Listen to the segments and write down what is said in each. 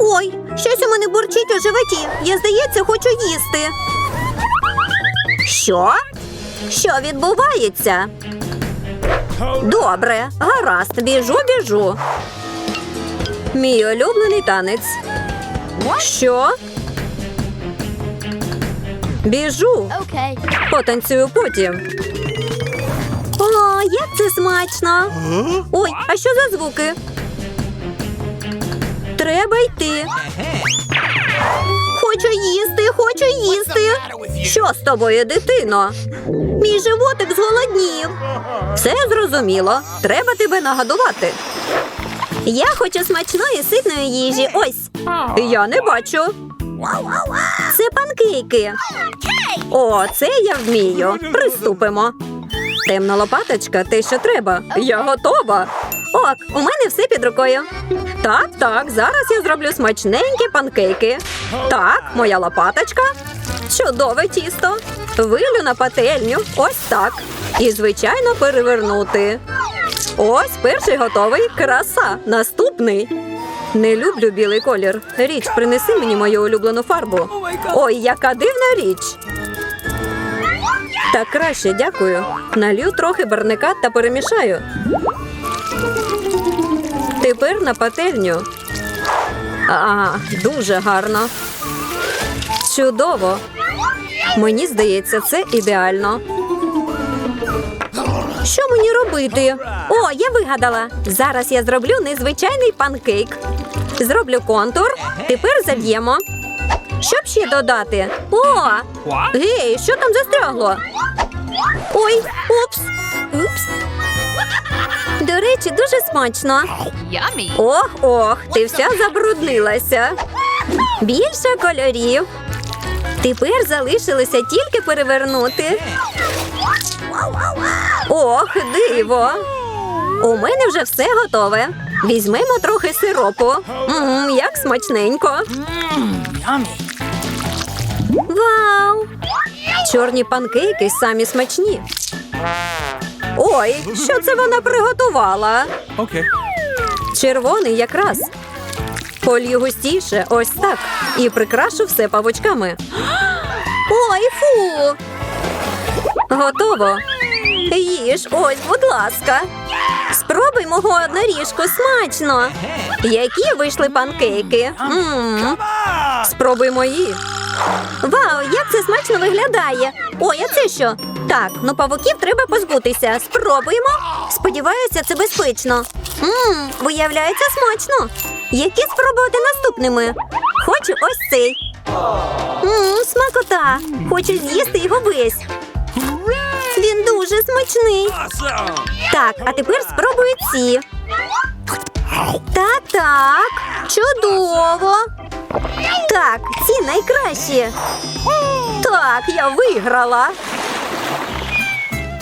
Ой, щось у мене бурчить у животі. Я, здається, хочу їсти. Що? Що відбувається? Добре, гаразд, біжу, біжу. Мій улюблений танець. Що? Біжу. Потанцюю потім. О, як це смачно. Ой, а що за звуки? Треба йти. Хочу їсти, хочу їсти. Що з тобою, дитино? Мій животик зголоднів. Все зрозуміло. Треба тебе нагодувати. Я хочу смачної ситної їжі. Ось. Я не бачу. Це панкейки. О, це я вмію. Приступимо. Темна лопаточка, те, що треба. Я готова. Ок, у мене все під рукою. Так, так, зараз я зроблю смачненькі панкейки. Так, моя лопаточка. Чудове тісто. Вилю на пательню. Ось так. І, звичайно, перевернути. Ось перший готовий. Краса. Наступний. Не люблю білий колір. Річ, принеси мені мою улюблену фарбу. Ой, яка дивна річ. Так краще, дякую. Налью трохи барника та перемішаю. Тепер на пательню. А, дуже гарно. Чудово. Мені здається, це ідеально. Що мені робити? О, я вигадала. Зараз я зроблю незвичайний панкейк. Зроблю контур. Тепер заб'ємо. Що б ще додати? О! Гей, що там застрягло? Ой, упс. Упс. До речі, дуже смачно. Ох, ох, ти вся забруднилася. Більше кольорів. Тепер залишилося тільки перевернути. Ох, диво. У мене вже все готове. Візьмемо трохи сиропу. Мм, як смачненько. Вау! Чорні панкейки самі смачні. Ой, що це вона приготувала? Okay. Червоний якраз. Полью густіше, ось так. І прикрашу все павучками. Ой, фу. Готово. Їж, ось, будь ласка. Спробуй мого одноріжку смачно. Які вийшли панкейки? М. Спробуй мої. Вау, як це смачно виглядає. Ой, а це що? Так, ну павуків треба позбутися. Спробуємо. Сподіваюся, це безпечно. Мм, виявляється смачно. Які спробувати наступними? Хочу ось цей. Мм, смакота. Хочу з'їсти його весь. Він дуже смачний. Так, а тепер спробую ці. Так, так. Чудово. Так, ці найкращі. Так, я виграла.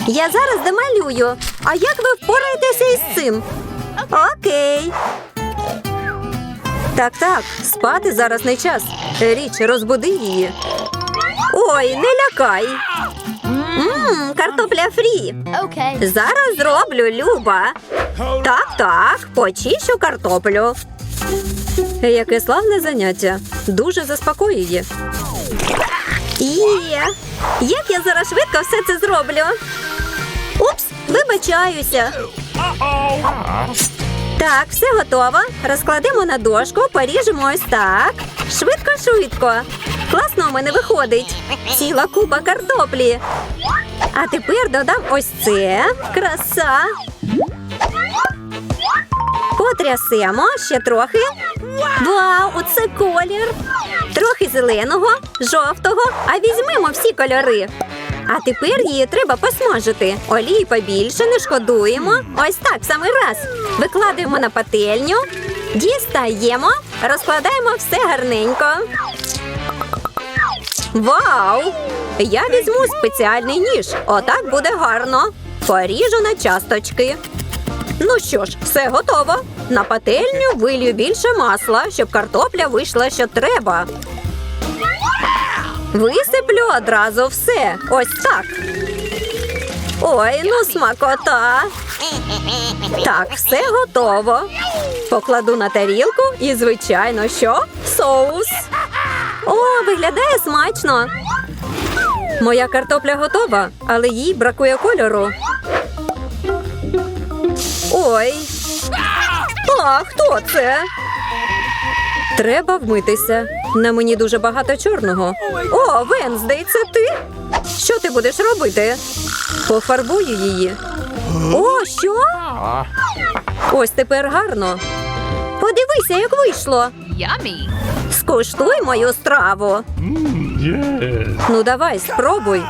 Я зараз домалюю. А як ви впораєтеся із цим? Окей. Так, так, спати зараз не час. Річ, розбуди її. Ой, не лякай. Мм, картопля фрі. Зараз зроблю, Люба. Так, так, почищу картоплю. Яке славне заняття. Дуже заспокоює. Є. Як я зараз швидко все це зроблю? Упс, вибачаюся. Так, все готово. Розкладемо на дошку, поріжемо ось так. Швидко, швидко. Класно у мене виходить. Ціла купа картоплі. А тепер додам ось це. Краса. Потрясемо ще трохи. Вау, оце колір. Трохи зеленого, жовтого, а візьмемо всі кольори. А тепер її треба посмажити. Олії побільше, не шкодуємо. Ось так, в самий раз. Викладаємо на пательню, дістаємо, розкладаємо все гарненько. Вау! Я візьму спеціальний ніж. Отак буде гарно. Поріжу на часточки. Ну що ж, все готово. На пательню вилью більше масла, щоб картопля вийшла, що треба. Висиплю одразу все. Ось так. Ой, ну смакота. Так, все готово. Покладу на тарілку і, звичайно, що? Соус. О, виглядає смачно. Моя картопля готова, але їй бракує кольору. Ой. А, хто це? Треба вмитися. На мені дуже багато чорного. О, Венздей, це ти? Що ти будеш робити? Пофарбую її. О, що? Ось тепер гарно. Подивися, як вийшло. Yummy. Скуштуй мою страву. Yes. Ну давай, спробуй.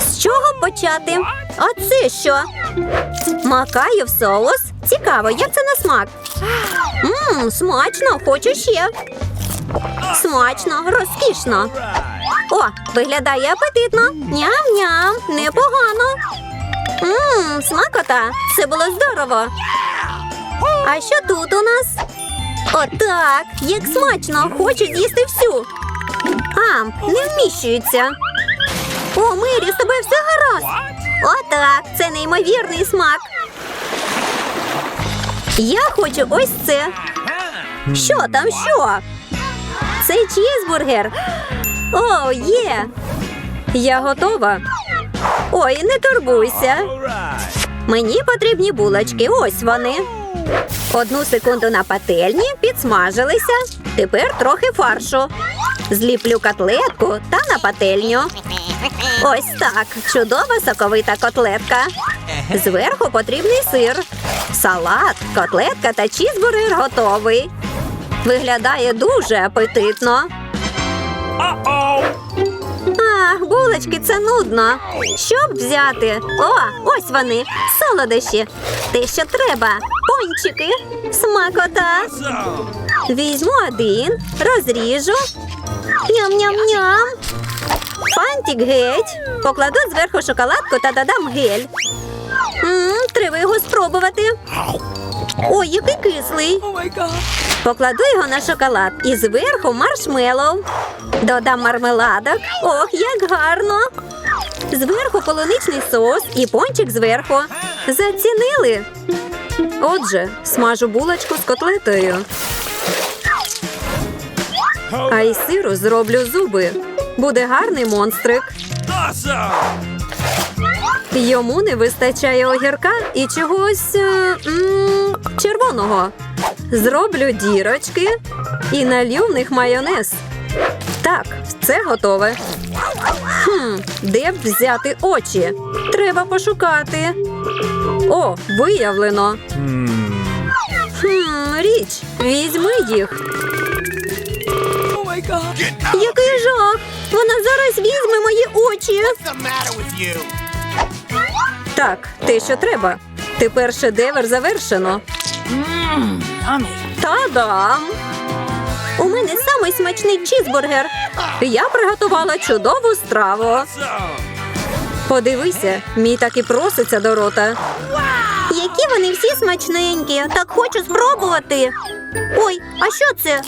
З чого почати? А це що? Макаю в соус. Цікаво, як це на смак? Мм, смачно, хочу ще. Смачно, розкішно. О, виглядає апетитно. Ням-ням, непогано. Мм, смакота. Це було здорово. А що тут у нас? Отак, як смачно, хочу з'їсти всю. Ам, не вміщується. О, Мері, з тобою все гаразд. Отак, це неймовірний смак. Я хочу ось це. Що там, що? Це чізбургер. О, є. Я готова. Ой, не турбуйся. Мені потрібні булочки. Ось вони. Одну секунду на пательні підсмажилися. Тепер трохи фаршу. Зліплю котлетку та на пательню. Ось так. Чудова соковита котлетка. Зверху потрібний сир. Салат, котлетка та чізбургер готовий. Виглядає дуже апетитно. Ах, булочки, це нудно. Що б взяти? О, ось вони, солодощі. Те, що треба. Пончики. Смакота. Візьму один, розріжу. Ням-ням-ням. Фантик геть. Покладу зверху шоколадку та додам гель. М, треба його спробувати. Ой, який кислий. Покладу його на шоколад і зверху маршмеллоу. Додам мармеладок. Ох, як гарно. Зверху полуничний соус і пончик зверху. Зацінили. Отже, смажу булочку з котлетою. А із сиру зроблю зуби. Буде гарний монстрик. Йому не вистачає огірка і чогось е, м, червоного. Зроблю дірочки і налью в них майонез. Так, це готове. Хм, де б взяти очі? Треба пошукати. О, виявлено. Хм, річ, візьми їх. Який жах! Вона зараз візьме мої очі. Так, те, що треба. Тепер шедевр завершено. Та-дам! У мене самий смачний чізбургер. Я приготувала чудову страву. Подивися, мій так і проситься до рота. Які вони всі смачненькі. Так хочу спробувати. Ой, а що це?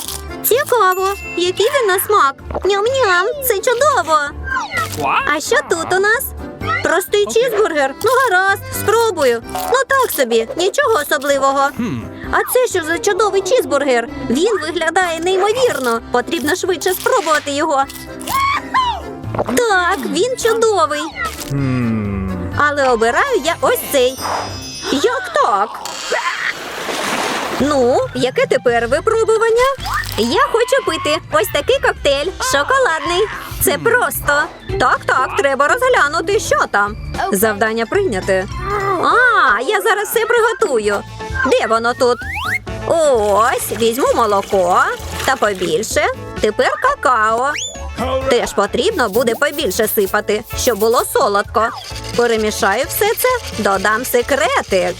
Цікаво, який він на смак. Ням-ням, це чудово. А що тут у нас? Простий чізбургер. Ну гаразд, спробую. Ну так собі, нічого особливого. А це що за чудовий чізбургер? Він виглядає неймовірно. Потрібно швидше спробувати його. Так, він чудовий. Але обираю я ось цей. Як так? Ну, яке тепер випробування? Я хочу пити ось такий коктейль шоколадний. Це просто. Так, так, треба розглянути, що там. Завдання прийняте. А, я зараз все приготую. Де воно тут? Ось, візьму молоко та побільше. Тепер какао. Теж потрібно буде побільше сипати, щоб було солодко. Перемішаю все це, додам секретик.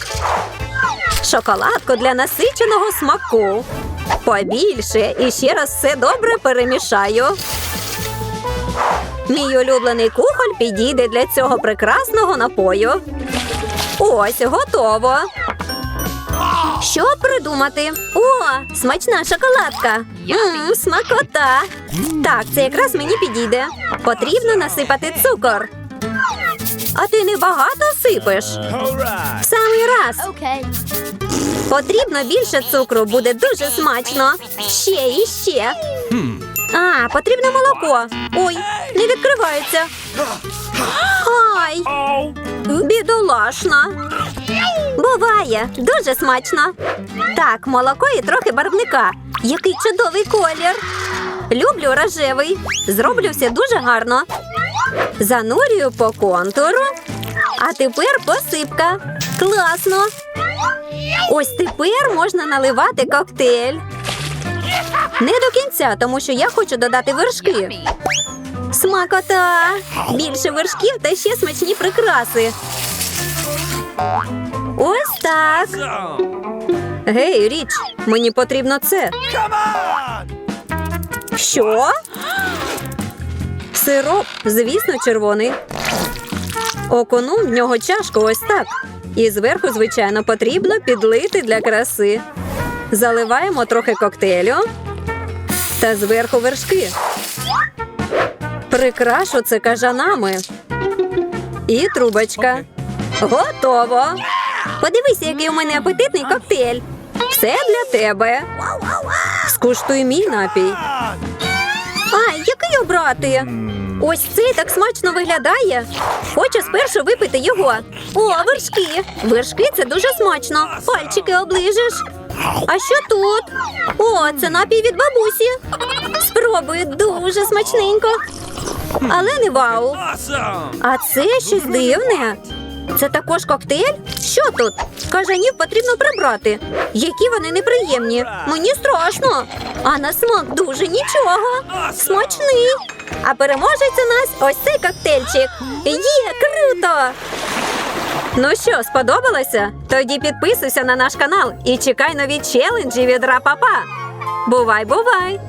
Шоколадку для насиченого смаку. Побільше і ще раз все добре перемішаю. Мій улюблений кухоль підійде для цього прекрасного напою. Ось, готово. Що придумати? О, смачна шоколадка. Мм, смакота. Так, це якраз мені підійде. Потрібно насипати цукор. А ти небагато сипеш? В самий раз. Потрібно більше цукру, буде дуже смачно. Ще і ще. А, потрібно молоко. Ой, не відкривається. Ай, бідолашна. Буває, дуже смачно. Так, молоко і трохи барвника. Який чудовий колір. Люблю рожевий. Зроблю все дуже гарно. Занурюю по контуру. А тепер посипка. Класно. Ось тепер можна наливати коктейль. Не до кінця, тому що я хочу додати вершки. Смакота! Більше вершків та ще смачні прикраси. Ось так. Гей, річ, мені потрібно це. Що? Сироп, звісно, червоний. Окунув в нього чашку ось так. І зверху, звичайно, потрібно підлити для краси. Заливаємо трохи коктейлю та зверху вершки. Прикрашу це кажанами. І трубочка. Готово. Подивися, який у мене апетитний коктейль. Все для тебе. Скуштуй мій напій. Ай, який обрати? Ось цей так смачно виглядає. Хочу спершу випити його. О, вершки. Вершки це дуже смачно. Пальчики оближеш. А що тут? О, це напій від бабусі. Спробую дуже смачненько. Але не вау. А це щось дивне. Це також коктейль? Що тут? Кажанів потрібно прибрати. Які вони неприємні. Мені страшно. А на смак дуже нічого. Смачний. А переможець у нас ось цей коктейльчик. Є, круто! Ну що, сподобалося? Тоді підписуйся на наш канал і чекай нові челенджі від Рапапа. Бувай, бувай!